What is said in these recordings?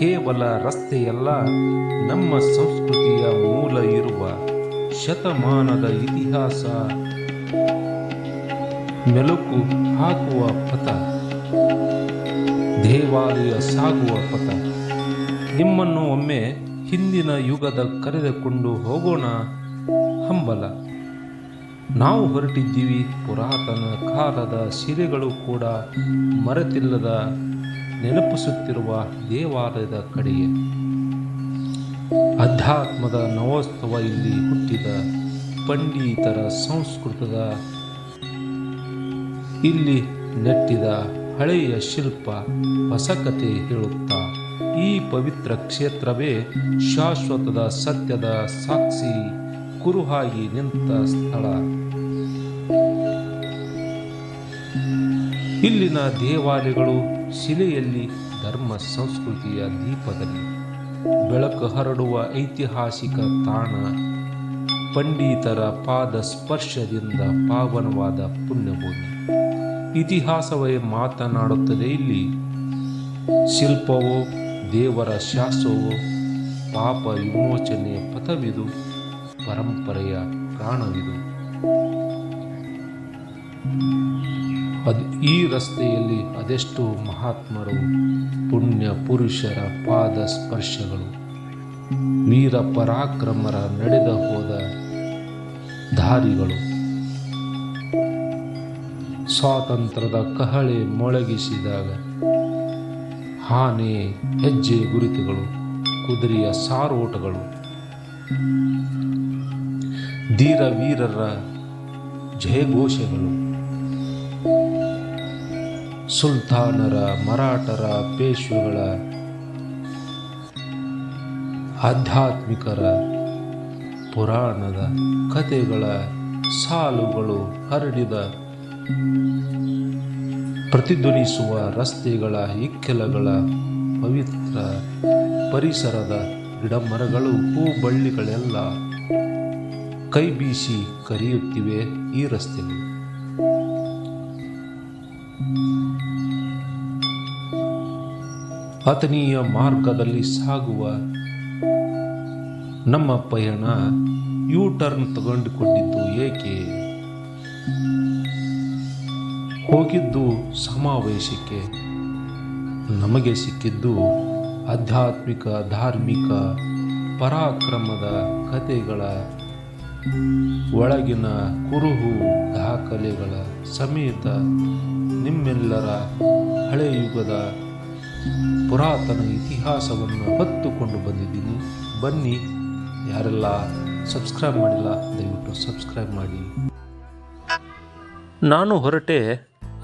ಕೇವಲ ರಸ್ತೆಯಲ್ಲ, ನಮ್ಮ ಸಂಸ್ಕೃತಿಯ ಮೂಲ ಇರುವ ಶತಮಾನದ ಇತಿಹಾಸ. ಮೆಲುಕು ಹಾಕುವ ಪಥ, ದೇವಾಲಯ ಸಾಗುವ ಪಥ. ನಿಮ್ಮನ್ನು ಒಮ್ಮೆ ಹಿಂದಿನ ಯುಗದ ಕರೆದುಕೊಂಡು ಹೋಗೋಣ, ಹಂಬಲ. ನಾವು ಹೊರಟಿದ್ದೀವಿ, ಪುರಾತನ ಕಾಲದ ಸಿರೆಗಳು ಕೂಡ ಮರೆತಿಲ್ಲದ ನೆನಪಿಸುತ್ತಿರುವ ದೇವಾಲಯದ ಕಡೆಗೆ ಅಧ್ಯಾತ್ಮದ ನವೋತ್ಸವ ಇಲ್ಲಿ ಹುಟ್ಟಿದ ಪಂಡಿತರ ಸಂಸ್ಕೃತದ. ಇಲ್ಲಿ ನೆಟ್ಟಿದ ಹಳೆಯ ಶಿಲ್ಪ ಹೊಸ ಕಥೆ ಹೇಳುತ್ತಾ, ಈ ಪವಿತ್ರ ಕ್ಷೇತ್ರವೇ ಶಾಶ್ವತದ ಸತ್ಯದ ಸಾಕ್ಷಿ, ಕುರುಹಾಗಿ ನಿಂತ ಸ್ಥಳ. ಇಲ್ಲಿನ ದೇವಾಲಯಗಳು ಶಿಲೆಯಲ್ಲಿ ಧರ್ಮ ಸಂಸ್ಕೃತಿಯ ದೀಪದಲ್ಲಿ ಬೆಳಕು ಹರಡುವ ಐತಿಹಾಸಿಕ ತಾಣ, ಪಂಡಿತರ ಪಾದ ಸ್ಪರ್ಶದಿಂದ ಪಾವನವಾದ ಪುಣ್ಯಭೂಮಿ. ಇತಿಹಾಸವೇ ಮಾತನಾಡುತ್ತದೆ ಇಲ್ಲಿ. ಶಿಲ್ಪವೋ, ದೇವರ ಶಾಸ್ತ್ರವೋ ಪಾಪ ವಿಮೋಚನೆಯ ಪಥವಿದು, ಪರಂಪರೆಯ ಪ್ರಾಣವಿದು. ಅದು ಈ ರಸ್ತೆಯಲ್ಲಿ ಅದೆಷ್ಟು ಮಹಾತ್ಮರು, ಪುಣ್ಯ ಪುರುಷರ ಪಾದ ಸ್ಪರ್ಶಗಳು. ವೀರ ಪರಾಕ್ರಮರ ನಡೆದ ಹೋದ ದಾರಿಗಳು. ಸ್ವಾತಂತ್ರ್ಯದ ಕಹಳೆ ಮೊಳಗಿಸಿದಾಗ ಆನೆ, ಹೆಜ್ಜೆ ಗುರುತುಗಳು, ಕುದುರೆಯ ಸಾರೋಟಗಳು. ಧೀರ ವೀರರ ಜಯಘೋಷಗಳು. ಸುಲ್ತಾನರ ಮರಾಠರ ಪೇಶ್ವೆಗಳ ಆಧ್ಯಾತ್ಮಿಕರ ಪುರಾಣದ ಕಥೆಗಳ ಸಾಲುಗಳು ಹರಡಿದ ಪ್ರತಿಧ್ವನಿಸುವ ರಸ್ತೆಗಳ ಇಕ್ಕೆಲಗಳ ಪವಿತ್ರ ಪರಿಸರದ ಗಿಡಮರಗಳು ಹೂ ಬಳ್ಳಿಗಳೆಲ್ಲ ಕೈ ಬೀಸಿ ಕರೆಯುತ್ತಿವೆ ಈ ರಸ್ತೆಗಳು ಆತನೀಯ ಮಾರ್ಗದಲ್ಲಿ ಸಾಗುವ ನಮ್ಮ ಪಯಣ ಯೂ ಟರ್ನ್ ತಗೊಂಡುಕೊಂಡಿದ್ದು ಏಕೆ? ಹೋಗಿದ್ದು ಸಮಾವೇಶಕ್ಕೆ. ನಮಗೆ ಸಿಕ್ಕಿದ್ದು ಆಧ್ಯಾತ್ಮಿಕ, ಧಾರ್ಮಿಕ, ಪರಾಕ್ರಮದ ಕಥೆಗಳ ಒಳಗಿನ ಕುರುಹು ದಾಖಲೆಗಳ ಸಮೇತ ನಿಮ್ಮೆಲ್ಲರ ಹಳೆ ಯುಗದ ಪುರಾತನ ಇತಿಹಾಸವನ್ನು ಹೊತ್ತುಕೊಂಡು ಬಂದಿದ್ದೀನಿ. ಬನ್ನಿ, ಯಾರೆಲ್ಲ ಸಬ್ಸ್ಕ್ರೈಬ್ ಮಾಡಿಲ್ಲ, ದಯವಿಟ್ಟು ಸಬ್ಸ್ಕ್ರೈಬ್ ಮಾಡಿ. ನಾನು ಹೊರಟೆ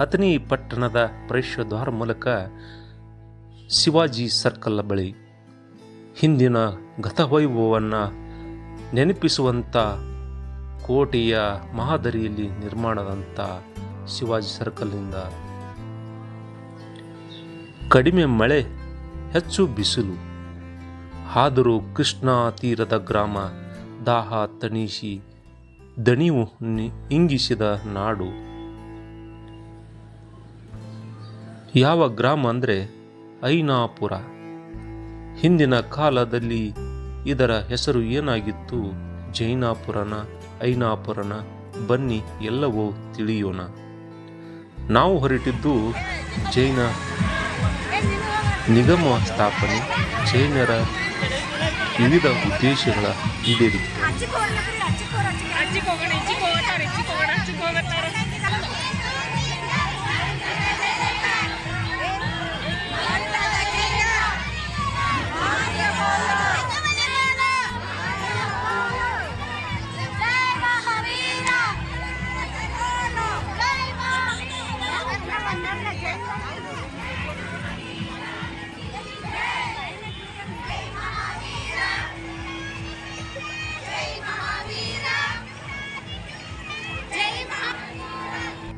ಅತನಿ ಪಟ್ಟಣದ ಪ್ರವೇಶದ್ವಾರ ಮೂಲಕ ಶಿವಾಜಿ ಸರ್ಕಲ್ ಬಳಿ. ಹಿಂದಿನ ಗತವೈಭವವನ್ನು ನೆನಪಿಸುವಂಥ ಕೋಟೆಯ ಮಾದರಿಯಲ್ಲಿ ನಿರ್ಮಾಣದಂಥ ಶಿವಾಜಿ ಸರ್ಕಲ್ನಿಂದ ಕಡಿಮೆ ಮಳೆ, ಹೆಚ್ಚು ಬಿಸಿಲು. ಆದರೂ ಕೃಷ್ಣಾ ತೀರದ ಗ್ರಾಮ ದಾಹ ತಣಿಸಿ ದಣಿವು ಇಂಗಿಸಿದ ನಾಡು. ಯಾವ ಗ್ರಾಮ ಅಂದರೆ ಐನಾಪುರ. ಹಿಂದಿನ ಕಾಲದಲ್ಲಿ ಇದರ ಹೆಸರು ಏನಾಗಿತ್ತು? ಜೈನಾಪುರನ, ಐನಾಪುರನ, ಬನ್ನಿ ಎಲ್ಲವೂ ತಿಳಿಯೋಣ. ನಾವು ಹೊರಟಿದ್ದು ಜೈನ ನಿಗಮ ಸ್ಥಾಪನೆ ಜೈನರ ವಿವಿಧ ಉದ್ದೇಶಗಳ ಈಡೇರಿಕೆ.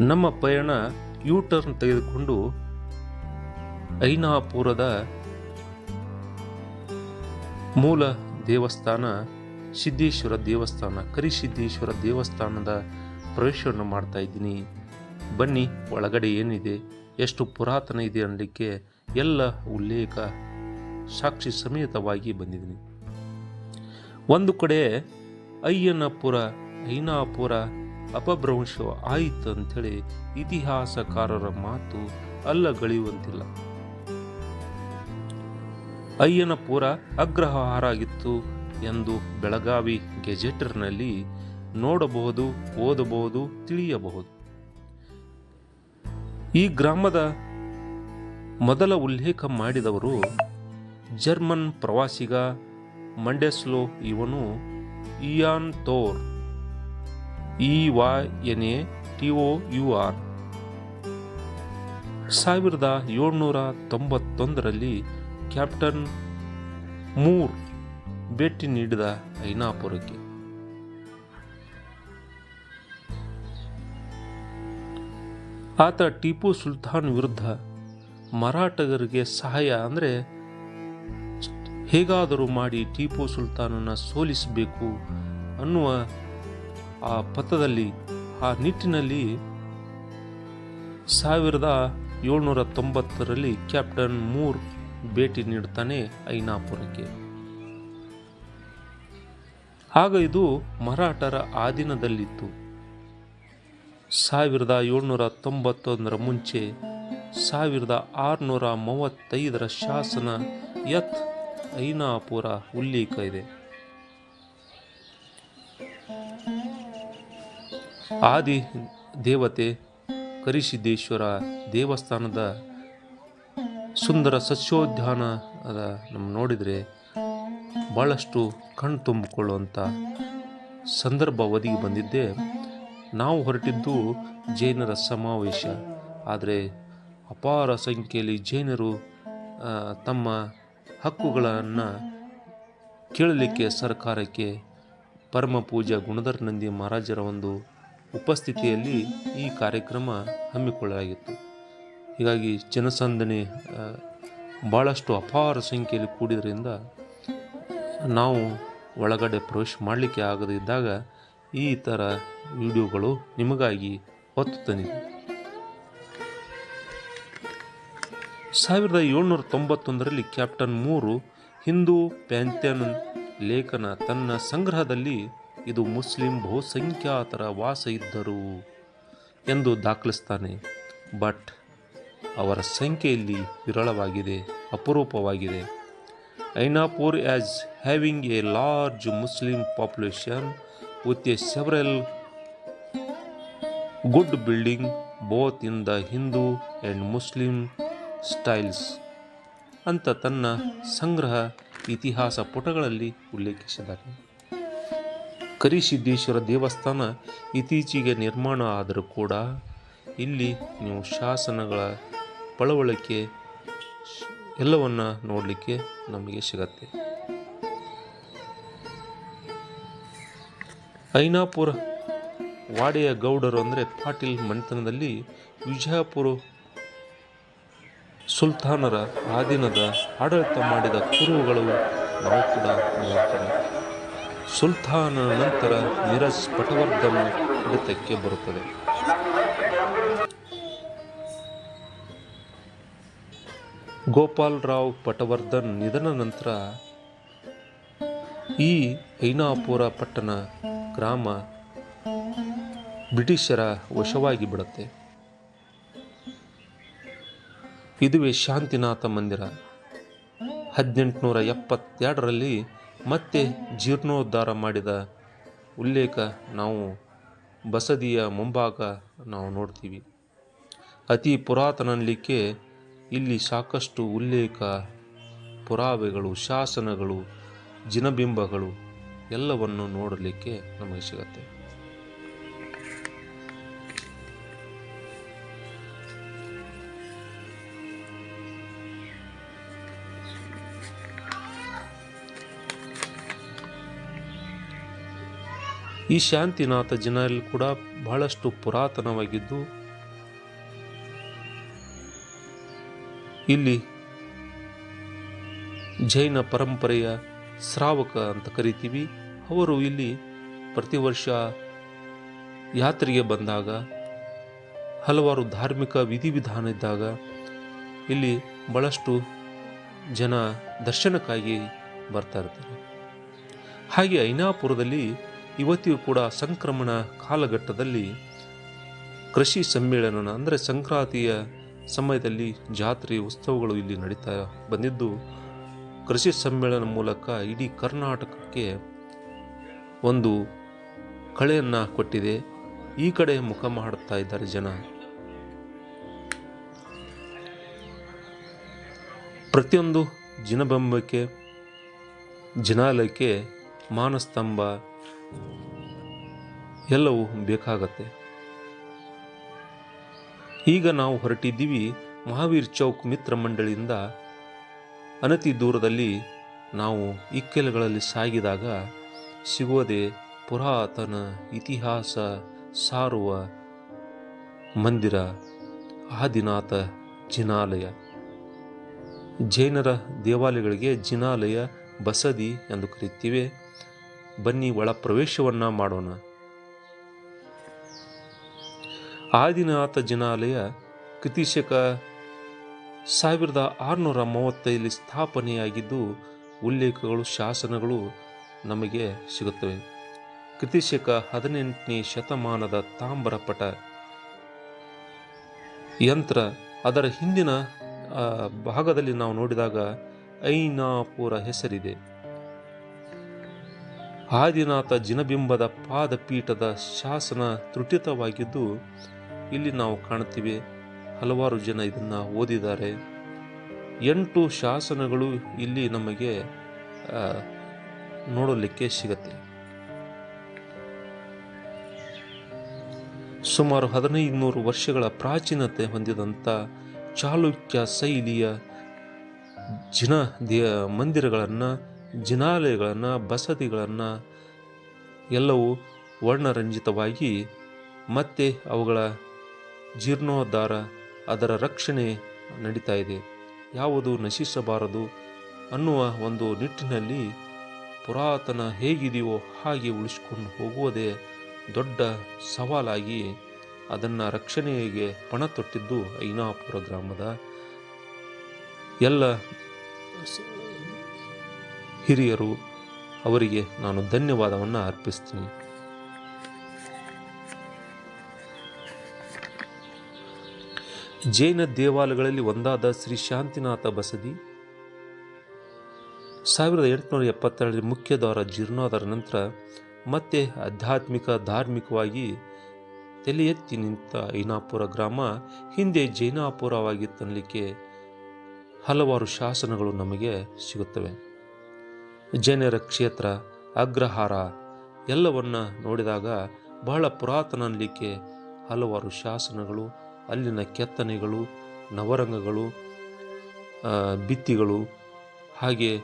ನಮ್ಮ ಪಯಣ ಯೂ ಟರ್ನ್ ತೆಗೆದುಕೊಂಡು ಐನಾಪುರದ ಮೂಲ ದೇವಸ್ಥಾನ, ಸಿದ್ದೇಶ್ವರ ದೇವಸ್ಥಾನ, ಕರಿಸಿದ್ದೇಶ್ವರ ದೇವಸ್ಥಾನದ ಪ್ರವೇಶವನ್ನು ಮಾಡ್ತಾ ಇದ್ದೀನಿ. ಬನ್ನಿ, ಒಳಗಡೆ ಏನಿದೆ, ಎಷ್ಟು ಪುರಾತನ ಇದೆ ಅನ್ನಲಿಕ್ಕೆ ಎಲ್ಲ ಉಲ್ಲೇಖ ಸಾಕ್ಷಿ ಸಮೇತವಾಗಿ ಬಂದಿದ್ದೀನಿ. ಒಂದು ಕಡೆ ಅಯ್ಯನಪುರ ಐನಾಪುರ ಅಪಭ್ರಂಶ ಆಯಿತು ಅಂಥೇಳಿ ಇತಿಹಾಸಕಾರರ ಮಾತು ಅಲ್ಲಗಳೆಯುವಂತಿಲ್ಲ ಅಯ್ಯನಪುರ ಅಗ್ರಹಾರ ಆಗಿತ್ತು ಎಂದು ಬೆಳಗಾವಿ ಗೆಜೆಟರ್ನಲ್ಲಿ ನೋಡಬಹುದು, ಓದಬಹುದು, ತಿಳಿಯಬಹುದು. ಈ ಗ್ರಾಮದ ಮೊದಲ ಉಲ್ಲೇಖ ಮಾಡಿದವರು ಜರ್ಮನ್ ಪ್ರವಾಸಿಗ ಮಂಡೆಸ್ಲೋ ಇವನು ಇಯಾನ್ ತೋರ್. E Y N A T O U R ಸಾವಿರದ ಏಳ್ನೂರ ತೊಂಬತ್ತೊಂದರಲ್ಲಿ ಕ್ಯಾಪ್ಟನ್ ಮೂರ್ ಭೇಟಿ ನೀಡಿದ ಐನಾಪುರಕ್ಕೆ. ಆತ ಟಿಪ್ಪು ಸುಲ್ತಾನ್ ವಿರುದ್ಧ ಮರಾಠಗರಿಗೆ ಸಹಾಯ ಅಂದರೆ ಹೇಗಾದರೂ ಮಾಡಿ ಟಿಪ್ಪು ಸುಲ್ತಾನನ ಸೋಲಿಸಬೇಕು ಅನ್ನುವ ಆ ಪಥದಲ್ಲಿ, ಆ ನಿಟ್ಟಿನಲ್ಲಿ ಸಾವಿರದ ಏಳ್ನೂರ ತೊಂಬತ್ತರಲ್ಲಿ ಕ್ಯಾಪ್ಟನ್ ಮೂರ್ ಭೇಟಿ ನೀಡುತ್ತಾನೆ ಐನಾಪುರಕ್ಕೆ. ಆಗ ಇದು ಮರಾಠರ ಆಧೀನದಲ್ಲಿತ್ತು. ಸಾವಿರದ ಏಳ್ನೂರ ತೊಂಬತ್ತೊಂದರ ಮುಂಚೆ ಸಾವಿರದ ಆರುನೂರ ಮೂವತ್ತೈದರ ಶಾಸನ ಯತ್ ಐನಾಪುರ ಉಲ್ಲೇಖ ಇದೆ. ಆದಿ ದೇವತೆ ಕರಿಸಿದ್ದೇಶ್ವರ ದೇವಸ್ಥಾನದ ಸುಂದರ ಸಸ್ಯೋದ್ಯಾನ ಅದ ನಮ್ಮ ನೋಡಿದರೆ ಭಾಳಷ್ಟು ಕಣ್ಣು ತುಂಬಿಕೊಳ್ಳುವಂಥ ಸಂದರ್ಭ ಒದಗಿ ಬಂದಿದ್ದೆ. ನಾವು ಹೊರಟಿದ್ದು ಜೈನರ ಸಮಾವೇಶ. ಆದರೆ ಅಪಾರ ಸಂಖ್ಯೆಯಲ್ಲಿ ಜೈನರು ತಮ್ಮ ಹಕ್ಕುಗಳನ್ನು ಕೇಳಲಿಕ್ಕೆ ಸರ್ಕಾರಕ್ಕೆ ಪರಮ ಪೂಜ ಗುಣಧರ್ ನಂದಿ ಮಹಾರಾಜರ ಒಂದು ಉಪಸ್ಥಿತಿಯಲ್ಲಿ ಈ ಕಾರ್ಯಕ್ರಮ ಹಮ್ಮಿಕೊಳ್ಳಲಾಗಿತ್ತು. ಹೀಗಾಗಿ ಜನಸಂದಣಿ ಭಾಳಷ್ಟು ಅಪಾರ ಸಂಖ್ಯೆಯಲ್ಲಿ ಕೂಡಿದ್ರಿಂದ ನಾವು ಒಳಗಡೆ ಪ್ರವೇಶ ಮಾಡಲಿಕ್ಕೆ ಆಗದಿದ್ದಾಗ ಈ ಥರ ವಿಡಿಯೋಗಳು ನಿಮಗಾಗಿ ಹೊತ್ತು ತಂದಿದೆ. ಸಾವಿರದ ಏಳ್ನೂರ ತೊಂಬತ್ತೊಂದರಲ್ಲಿ ಕ್ಯಾಪ್ಟನ್ ಮೂರು ಹಿಂದೂ ಪ್ಯಾಂಥಿಯನ್ ಲೇಖನ ತನ್ನ ಸಂಗ್ರಹದಲ್ಲಿ ಇದು ಮುಸ್ಲಿಂ ಬಹುಸಂಖ್ಯಾತರ ವಾಸ ಇದ್ದರು ಎಂದು ದಾಖಲಿಸ್ತಾನೆ. ಬಟ್ ಅವರ ಸಂಖ್ಯೆಯಲ್ಲಿ ವಿರಳವಾಗಿದೆ, ಅಪರೂಪವಾಗಿದೆ. Ainapur as having a large Muslim population with a several good building both in the Hindu and Muslim styles ಅಂತ ತನ್ನ ಸಂಗ್ರಹ ಇತಿಹಾಸ ಪುಟಗಳಲ್ಲಿ ಉಲ್ಲೇಖಿಸಿದ್ದಾರೆ. ಕರಿಸಿದ್ದೇಶ್ವರ ದೇವಸ್ಥಾನ ಇತ್ತೀಚೆಗೆ ನಿರ್ಮಾಣ ಆದರೂ ಕೂಡ ಇಲ್ಲಿ ನೀವು ಶಾಸನಗಳ ಪಳವಳಿಕೆ ಎಲ್ಲವನ್ನು ನೋಡಲಿಕ್ಕೆ ನಮಗೆ ಸಿಗತ್ತೆ. ಐನಾಪುರ ವಾಡೆಯ ಗೌಡರು ಅಂದರೆ ಪಾಟೀಲ್ ಮನೆತನದಲ್ಲಿ ವಿಜಯಪುರ ಸುಲ್ತಾನರ ಆಧೀನದ ಆಡಳಿತ ಮಾಡಿದ ಕುರುಹುಗಳು ನಾವು ಕೂಡ ನೋಡ್ತೇವೆ. ಸುಲ್ತಾನನ ನಂತರ ಮಿರಜ್ ಪಟವರ್ಧನ್ ಹಿಡಿತಕ್ಕೆ ಬರುತ್ತದೆ. ಗೋಪಾಲ್ ರಾವ್ ಪಟವರ್ಧನ್ ನಿಧನ ನಂತರ ಈ ಐನಾಪುರ ಪಟ್ಟಣ ಗ್ರಾಮ ಬ್ರಿಟಿಷರ ವಶವಾಗಿ ಬಿಡುತ್ತೆ. ಇದುವೇ ಶಾಂತಿನಾಥ ಮಂದಿರ. ಹದಿನೆಂಟುನೂರ ಎಪ್ಪತ್ತೆರಡರಲ್ಲಿ ಮತ್ತೆ ಜೀರ್ಣೋದ್ಧಾರ ಮಾಡಿದ ಉಲ್ಲೇಖ ನಾವು ಬಸದಿಯ ಮುಂಭಾಗ ನಾವು ನೋಡ್ತೀವಿ. ಅತಿ ಪುರಾತನ ಲಿಕ್ಕೆ ಇಲ್ಲಿ ಸಾಕಷ್ಟು ಉಲ್ಲೇಖ, ಪುರಾವೆಗಳು, ಶಾಸನಗಳು, ಜಿನಬಿಂಬಗಳು ಎಲ್ಲವನ್ನು ನೋಡಲಿಕ್ಕೆ ನಮಗೆ ಸಿಗತ್ತೆ. ಈ ಶಾಂತಿನಾಥ ಜನರಲ್ಲಿ ಕೂಡ ಬಹಳಷ್ಟು ಪುರಾತನವಾಗಿದ್ದು, ಇಲ್ಲಿ ಜೈನ ಪರಂಪರೆಯ ಶ್ರಾವಕ ಅಂತ ಕರಿತೀವಿ. ಅವರು ಇಲ್ಲಿ ಪ್ರತಿ ವರ್ಷ ಯಾತ್ರೆಗೆ ಬಂದಾಗ, ಹಲವಾರು ಧಾರ್ಮಿಕ ವಿಧಿವಿಧಾನ ಇದ್ದಾಗ ಇಲ್ಲಿ ಬಹಳಷ್ಟು ಜನ ದರ್ಶನಕ್ಕಾಗಿ ಬರ್ತಾ ಇರ್ತಾರೆ. ಹಾಗೆ ಐನಾಪುರದಲ್ಲಿ ಇವತ್ತಿಗೂ ಕೂಡ ಸಂಕ್ರಮಣ ಕಾಲಘಟ್ಟದಲ್ಲಿ ಕೃಷಿ ಸಮ್ಮೇಳನ ಅಂದರೆ ಸಂಕ್ರಾಂತಿಯ ಸಮಯದಲ್ಲಿ ಜಾತ್ರೆ ಉತ್ಸವಗಳು ಇಲ್ಲಿ ನಡೀತಾ ಬಂದಿದ್ದು, ಕೃಷಿ ಸಮ್ಮೇಳನ ಮೂಲಕ ಇಡೀ ಕರ್ನಾಟಕಕ್ಕೆ ಒಂದು ಕಳೆಯನ್ನು ಕೊಟ್ಟಿದೆ. ಈ ಕಡೆ ಮುಖ ಮಾಡುತ್ತಾ ಇದ್ದಾರೆ ಜನ. ಪ್ರತಿಯೊಂದು ಜಿನಬಂಬಕ್ಕೆ ಜಿನಾಲಯಕ್ಕೆ ಮಾನಸ್ತಂಭ ಎಲ್ಲವೂ ಬೇಕಾಗತ್ತೆ. ಈಗ ನಾವು ಹೊರಟಿದ್ದೀವಿ ಮಹಾವೀರ್ ಚೌಕ್ ಮಿತ್ರ ಮಂಡಳಿಯಿಂದ. ಅನತಿ ದೂರದಲ್ಲಿ ನಾವು ಇಕ್ಕೆಲಗಳಲ್ಲಿ ಸಾಗಿದಾಗ ಸಿಗೋದೆ ಪುರಾತನ ಇತಿಹಾಸ ಸಾರುವ ಮಂದಿರ ಆದಿನಾಥ ಜಿನಾಲಯ. ಜೈನರ ದೇವಾಲಯಗಳಿಗೆ ಜಿನಾಲಯ ಬಸದಿ ಎಂದು ಕರೀತೀವಿ. ಬನ್ನಿ, ಒಳ ಪ್ರವೇಶವನ್ನ ಮಾಡೋಣ. ಆದಿನಾಥ ಜಿನಾಲಯ ಕೃತಿಶಕ ಸಾವಿರದ ಆರುನೂರ ಮೂವತ್ತೈದು ಸ್ಥಾಪನೆಯಾಗಿದ್ದು, ಉಲ್ಲೇಖಗಳು, ಶಾಸನಗಳು ನಮಗೆ ಸಿಗುತ್ತವೆ. ಕೃತಿಶಕ ಹದಿನೆಂಟನೇ ಶತಮಾನದ ತಾಮ್ರಪಟ ಯಂತ್ರ. ಅದರ ಹಿಂದಿನ ಭಾಗದಲ್ಲಿ ನಾವು ನೋಡಿದಾಗ ಐನಾಪುರ ಹೆಸರಿದೆ. ಆದಿನಾಥ ಜಿನಬಿಂಬದ ಪಾದಪೀಠದ ಶಾಸನ ತ್ರುಟಿತವಾಗಿದ್ದು ಇಲ್ಲಿ ನಾವು ಕಾಣ್ತೀವಿ ಹಲವಾರು ಜನ ಇದನ್ನು ಓದಿದ್ದಾರೆ. ಎಂಟು ಶಾಸನಗಳು ಇಲ್ಲಿ ನಮಗೆ ನೋಡಲಿಕ್ಕೆ ಸಿಗತ್ತೆ. ಸುಮಾರು ಹದಿನೈದು ನೂರು ವರ್ಷಗಳ ಪ್ರಾಚೀನತೆ ಹೊಂದಿದಂಥ ಚಾಲುಕ್ಯ ಶೈಲಿಯ ಜಿನ ದೇ, ಮಂದಿರಗಳನ್ನು ಜಿನಾಲಯಗಳನ್ನು ಬಸದಿಗಳನ್ನು ಎಲ್ಲವೂ ವರ್ಣರಂಜಿತವಾಗಿ ಮತ್ತೆ ಅವುಗಳ ಜೀರ್ಣೋದ್ಧಾರ ಅದರ ರಕ್ಷಣೆ ನಡೀತಾ ಇದೆ. ಯಾವುದು ನಶಿಸಬಾರದು ಅನ್ನುವ ಒಂದು ನಿಟ್ಟಿನಲ್ಲಿ ಪುರಾತನ ಹೇಗಿದೆಯೋ ಹಾಗೆ ಉಳಿಸ್ಕೊಂಡು ಹೋಗುವುದೇ ದೊಡ್ಡ ಸವಾಲಾಗಿ ಅದನ್ನು ರಕ್ಷಣೆಗೆ ಪಣ ತೊಟ್ಟಿದ್ದು ಐನಾಪುರ ಗ್ರಾಮದ ಎಲ್ಲ ಹಿರಿಯರು, ಅವರಿಗೆ ನಾನು ಧನ್ಯವಾದವನ್ನು ಅರ್ಪಿಸ್ತೀನಿ. ಜೈನ ದೇವಾಲಯಗಳಲ್ಲಿ ಒಂದಾದ ಶ್ರೀ ಶಾಂತಿನಾಥ ಬಸದಿ, ಸಾವಿರದ ಎಂಟುನೂರ ಮುಖ್ಯ ದ್ವಾರ ಜೀರ್ಣೋದ್ಧಾರ ನಂತರ ಮತ್ತೆ ಆಧ್ಯಾತ್ಮಿಕ, ಧಾರ್ಮಿಕವಾಗಿ ತಲೆ ಎತ್ತಿ ನಿಂತ ಐನಾಪುರ ಗ್ರಾಮ ಹಿಂದೆ ಜೈನಾಪುರವಾಗಿ ತನ್ನಲಿಕ್ಕೆ ಹಲವಾರು ಶಾಸನಗಳು ನಮಗೆ ಸಿಗುತ್ತವೆ. ಜೈನರ ಕ್ಷೇತ್ರ, ಅಗ್ರಹಾರ ಎಲ್ಲವನ್ನ ನೋಡಿದಾಗ ಬಹಳ ಪುರಾತನ ಅನ್ನಲಿಕ್ಕೆ ಹಲವಾರು ಶಾಸನಗಳು, ಅಲ್ಲಿನ ಕೆತ್ತನೆಗಳು, ನವರಂಗಗಳು ಭಿತ್ತಿಗಳು, ಹಾಗೆ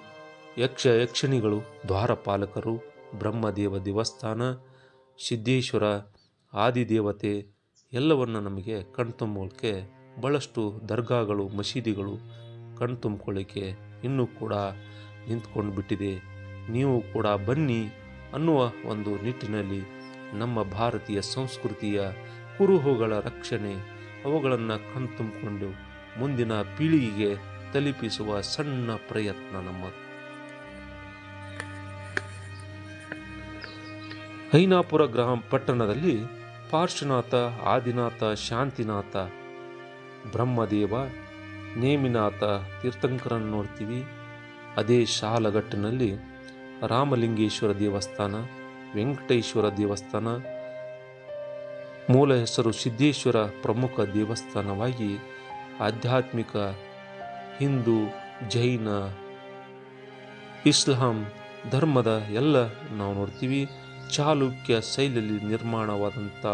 ಯಕ್ಷ ಯಕ್ಷಣಿಗಳು, ದ್ವಾರಪಾಲಕರು, ಬ್ರಹ್ಮದೇವ ದೇವಸ್ಥಾನ, ಸಿದ್ದೇಶ್ವರ ಆದಿದೇವತೆ ಎಲ್ಲವನ್ನು ನಮಗೆ ಕಣ್ತುಂಬೋಕ್ಕೆ ಭಾಳಷ್ಟು ದರ್ಗಾಗಳು, ಮಸೀದಿಗಳು ಕಣ್ತುಂಬ್ಕೊಳ್ಳಿಕ್ಕೆ ಇನ್ನೂ ಕೂಡ ನಿಂತ್ಕೊಂಡು ಬಿಟ್ಟಿದೆ ನೀವು ಕೂಡ ಬನ್ನಿ ಅನ್ನುವ ಒಂದು ನಿಟ್ಟಿನಲ್ಲಿ ನಮ್ಮ ಭಾರತೀಯ ಸಂಸ್ಕೃತಿಯ ಕುರುಹುಗಳ ರಕ್ಷಣೆ, ಅವುಗಳನ್ನು ಕಣ್ತುಂಬಿಕೊಂಡು ಮುಂದಿನ ಪೀಳಿಗೆಗೆ ತಲುಪಿಸುವ ಸಣ್ಣ ಪ್ರಯತ್ನ ನಮ್ಮದು ಹೈನಾಪುರ ಗ್ರಾಮ ಪಟ್ಟಣದಲ್ಲಿ ಪಾರ್ಶ್ವನಾಥ, ಆದಿನಾಥ, ಶಾಂತಿನಾಥ, ಬ್ರಹ್ಮದೇವ, ನೇಮಿನಾಥ ತೀರ್ಥಂಕರನ್ನು ನೋಡ್ತೀವಿ. ಅದೇ ಶಾಲಗಟ್ಟಿನಲ್ಲಿ ರಾಮಲಿಂಗೇಶ್ವರ ದೇವಸ್ಥಾನ, ವೆಂಕಟೇಶ್ವರ ದೇವಸ್ಥಾನ, ಮೂಲ ಹೆಸರು ಸಿದ್ದೇಶ್ವರ ಪ್ರಮುಖ ದೇವಸ್ಥಾನವಾಗಿ ಆಧ್ಯಾತ್ಮಿಕ ಹಿಂದೂ, ಜೈನ, ಇಸ್ಲಾಂ ಧರ್ಮದ ಎಲ್ಲ ನಾವು ನೋಡ್ತೀವಿ. ಚಾಲುಕ್ಯ ಶೈಲಿಯಲ್ಲಿ ನಿರ್ಮಾಣವಾದಂಥ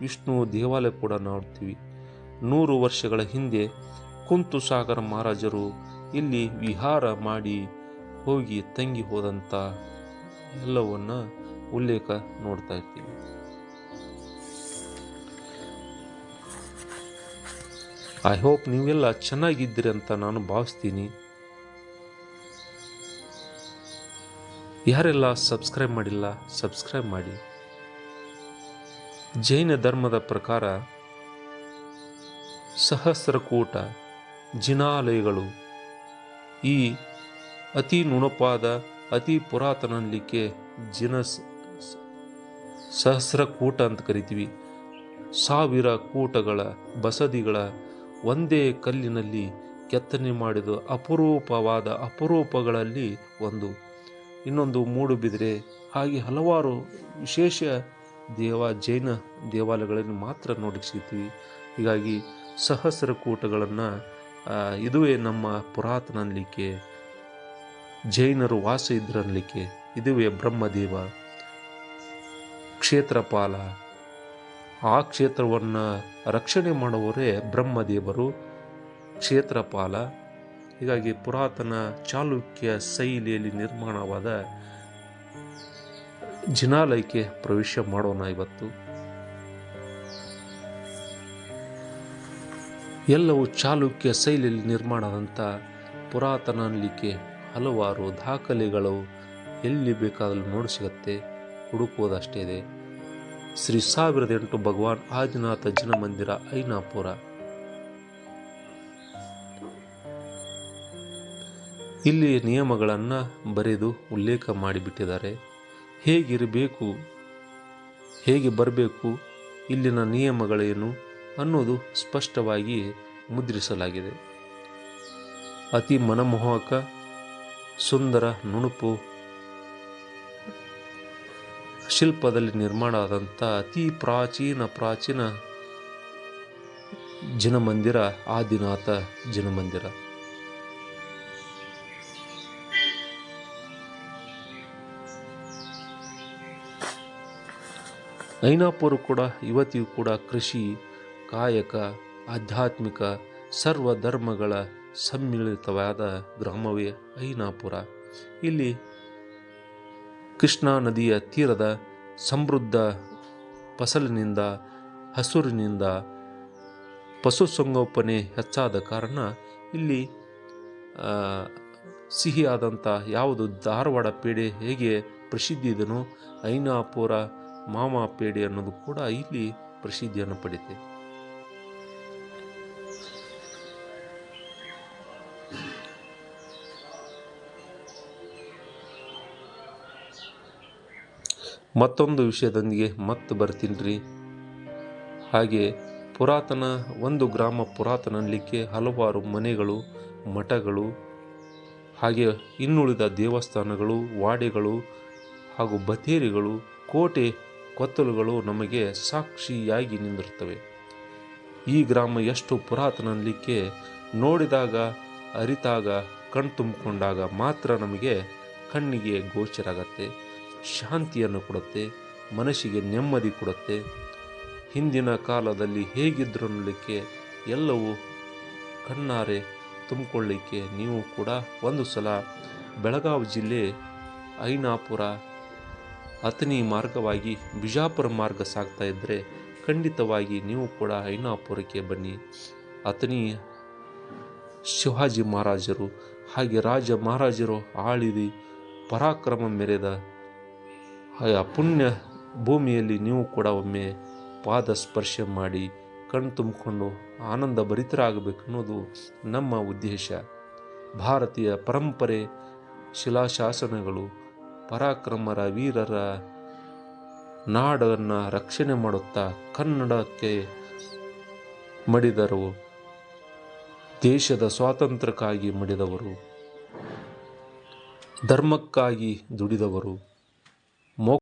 ವಿಷ್ಣು ದೇವಾಲಯ ಕೂಡ ನೋಡ್ತೀವಿ. ನೂರು ವರ್ಷಗಳ ಹಿಂದೆ ಕುಂತು ಸಾಗರ ಮಹಾರಾಜರು ಇಲ್ಲಿ ವಿಹಾರ ಮಾಡಿ ಹೋಗಿ ತಂಗಿ ಹೋದಂಥ ಎಲ್ಲವನ್ನು ಉಲ್ಲೇಖ ನೋಡ್ತಾ ಇರ್ತೀವಿ. ಐ ಹೋಪ್ ನೀವೆಲ್ಲ ಚೆನ್ನಾಗಿದ್ದೀರಿ ಅಂತ ನಾನು ಭಾವಿಸ್ತೀನಿ. ಯಾರೆಲ್ಲ ಸಬ್ಸ್ಕ್ರೈಬ್ ಮಾಡಿಲ್ಲ ಸಬ್ಸ್ಕ್ರೈಬ್ ಮಾಡಿ. ಜೈನ ಧರ್ಮದ ಪ್ರಕಾರ ಸಹಸ್ರಕೂಟ ಜಿನಾಲಯಗಳು ಈ ಅತಿ ನುಣಪಾದ, ಅತಿ ಪುರಾತನಲಿಕ್ಕೆ ಜಿನ ಸಹಸ್ರಕೂಟ ಸ- ಸಹಸ್ರ ಕೂಟ ಅಂತ ಕರಿತೀವಿ. ಸಾವಿರ ಕೂಟಗಳ ಬಸದಿಗಳ ಒಂದೇ ಕಲ್ಲಿನಲ್ಲಿ ಕೆತ್ತನೆ ಮಾಡಿದ ಅಪರೂಪವಾದ ಅಪರೂಪಗಳಲ್ಲಿ ಒಂದು. ಇನ್ನೊಂದು ಮೂಡುಬಿದಿರೆ ಹಾಗೆ ಹಲವಾರು ವಿಶೇಷ ದೇವ ಜೈನ ದೇವಾಲಯಗಳನ್ನು ಮಾತ್ರ ನೋಡಿಸಿದ್ವಿ ಸಿಗ್ತೀವಿ. ಹೀಗಾಗಿ ಸಹಸ್ರ ಕೂಟಗಳನ್ನು ಇದುವೇ ನಮ್ಮ ಪುರಾತನ ಅನ್ಲಿಕ್ಕೆ ಜೈನರು ವಾಸ ಇದ್ರನ್ಲಿಕ್ಕೆ ಇದುವೇ ಬ್ರಹ್ಮದೇವ ಕ್ಷೇತ್ರಪಾಲ. ಆ ಕ್ಷೇತ್ರವನ್ನು ರಕ್ಷಣೆ ಮಾಡುವವರೇ ಬ್ರಹ್ಮದೇವರು, ಕ್ಷೇತ್ರಪಾಲ. ಹೀಗಾಗಿ ಪುರಾತನ ಚಾಲುಕ್ಯ ಶೈಲಿಯಲ್ಲಿ ನಿರ್ಮಾಣವಾದ ಜಿನಾಲಯಕ್ಕೆ ಪ್ರವೇಶ ಮಾಡೋಣ ಇವತ್ತು. ಎಲ್ಲವೂ ಚಾಲುಕ್ಯ ಶೈಲಿಯಲ್ಲಿ ನಿರ್ಮಾಣದಂಥ ಪುರಾತನ ಅನ್ನಲಿಕ್ಕೆ ಹಲವಾರು ದಾಖಲೆಗಳು ಎಲ್ಲಿ ಬೇಕಾದಲ್ಲೂ ನೋಡಿ ಸಿಗತ್ತೆ, ಹುಡುಕುವುದಷ್ಟೇ ಇದೆ. ಶ್ರೀ ಸಾವಿರದ ಎಂಟು ಭಗವಾನ್ ಆದಿನಾಥ ಜನಮಂದಿರ ಐನಾಪುರ. ಇಲ್ಲಿ ನಿಯಮಗಳನ್ನು ಬರೆದು ಉಲ್ಲೇಖ ಮಾಡಿಬಿಟ್ಟಿದ್ದಾರೆ. ಹೇಗಿರಬೇಕು, ಹೇಗೆ ಬರಬೇಕು, ಇಲ್ಲಿನ ನಿಯಮಗಳೇನು ಅನ್ನೋದು ಸ್ಪಷ್ಟವಾಗಿ ಮುದ್ರಿಸಲಾಗಿದೆ. ಅತಿ ಮನಮೋಹಕ, ಸುಂದರ ನುಣುಪು ಶಿಲ್ಪದಲ್ಲಿ ನಿರ್ಮಾಣ ಆದಂಥ ಅತಿ ಪ್ರಾಚೀನ ಪ್ರಾಚೀನ ಜನಮಂದಿರ ಆದಿನಾಥ ಜನಮಂದಿರ. ಐನಾಪುರ ಕೂಡ ಇವತ್ತಿಗೂ ಕೂಡ ಕೃಷಿ ಕಾಯಕ, ಆಧ್ಯಾತ್ಮಿಕ ಸರ್ವ ಧರ್ಮಗಳ ಸಮ್ಮಿಳಿತವಾದ ಗ್ರಾಮವೇ ಐನಾಪುರ. ಇಲ್ಲಿ ಕೃಷ್ಣಾ ನದಿಯ ತೀರದ ಸಮೃದ್ಧ ಫಸಲಿನಿಂದ, ಹಸುರಿನಿಂದ ಪಶುಸಂಗೋಪನೆ ಹೆಚ್ಚಾದ ಕಾರಣ ಇಲ್ಲಿ ಸಿಹಿಯಾದಂಥ ಯಾವುದು ಧಾರವಾಡ ಪೇಡೆ ಹೇಗೆ ಪ್ರಸಿದ್ಧಿ ಇದೆನೋ, ಐನಾಪುರ ಮಾಮ ಪೇಡೆ ಅನ್ನೋದು ಕೂಡ ಇಲ್ಲಿ ಪ್ರಸಿದ್ಧಿಯನ್ನು ಪಡೆದಿದೆ ಮತ್ತೊಂದು ವಿಷಯದೊಂದಿಗೆ ಮತ್ತೆ ಬರ್ತೀನಿ ಹಾಗೆ ಪುರಾತನ, ಒಂದು ಗ್ರಾಮ ಪುರಾತನ ಅನ್ನಲಿಕ್ಕೆ ಹಲವಾರು ಮನೆಗಳು, ಮಠಗಳು, ಹಾಗೆ ಇನ್ನುಳಿದ ದೇವಸ್ಥಾನಗಳು, ವಾಡೆಗಳು ಹಾಗೂ ಬತೇರಿಗಳು ಕೋಟೆ ಕೊತ್ತಲುಗಳು ನಮಗೆ ಸಾಕ್ಷಿಯಾಗಿ ನಿಂದಿರುತ್ತವೆ. ಈ ಗ್ರಾಮ ಎಷ್ಟು ಪುರಾತನ ಅನ್ನಲಿಕ್ಕೆ ನೋಡಿದಾಗ, ಅರಿತಾಗ, ಕಣ್ತುಂಬಿಕೊಂಡಾಗ ಮಾತ್ರ ನಮಗೆ ಕಣ್ಣಿಗೆ ಗೋಚರ ಆಗತ್ತೆ ಶಾಂತಿಯನ್ನು ಕೊಡುತ್ತೆ, ಮನಸ್ಸಿಗೆ ನೆಮ್ಮದಿ ಕೊಡುತ್ತೆ. ಹಿಂದಿನ ಕಾಲದಲ್ಲಿ ಹೇಗಿದ್ದರು ಅನ್ನಲಿಕ್ಕೆ ಎಲ್ಲವೂ ಕಣ್ಣಾರೆ ತುಂಬಿಕೊಳ್ಳಿಕ್ಕೆ ನೀವು ಕೂಡ ಒಂದು ಸಲ ಬೆಳಗಾವಿ ಜಿಲ್ಲೆ ಐನಾಪುರ ಅತನಿ ಮಾರ್ಗವಾಗಿ ಬಿಜಾಪುರ ಮಾರ್ಗ ಸಾಗ್ತಾ ಇದ್ದರೆ ಖಂಡಿತವಾಗಿ ನೀವು ಕೂಡ ಐನಾಪುರಕ್ಕೆ ಬನ್ನಿ. ಅತನಿ ಶಿವಾಜಿ ಮಹಾರಾಜರು ಹಾಗೆ ರಾಜ ಮಹಾರಾಜರು ಆಳಿದಿ ಪರಾಕ್ರಮ ಮೆರೆದ ಆ ಪುಣ್ಯ ಭೂಮಿಯಲ್ಲಿ ನೀವು ಕೂಡ ಒಮ್ಮೆ ಪಾದ ಸ್ಪರ್ಶ ಮಾಡಿ ಕಣ್ ತುಂಬಿಕೊಂಡು ಆನಂದ ಭರಿತರಾಗಬೇಕು ಅನ್ನೋದು ನಮ್ಮ ಉದ್ದೇಶ. ಭಾರತೀಯ ಪರಂಪರೆ, ಶಿಲಾಶಾಸನಗಳು, ಪರಾಕ್ರಮರ ವೀರರ ನಾಡನ್ನು ರಕ್ಷಣೆ ಮಾಡುತ್ತಾ ಕನ್ನಡಕ್ಕೆ ಮಡಿದರು, ದೇಶದ ಸ್ವಾತಂತ್ರ್ಯಕ್ಕಾಗಿ ಮಡಿದವರು, ಧರ್ಮಕ್ಕಾಗಿ ದುಡಿದವರು.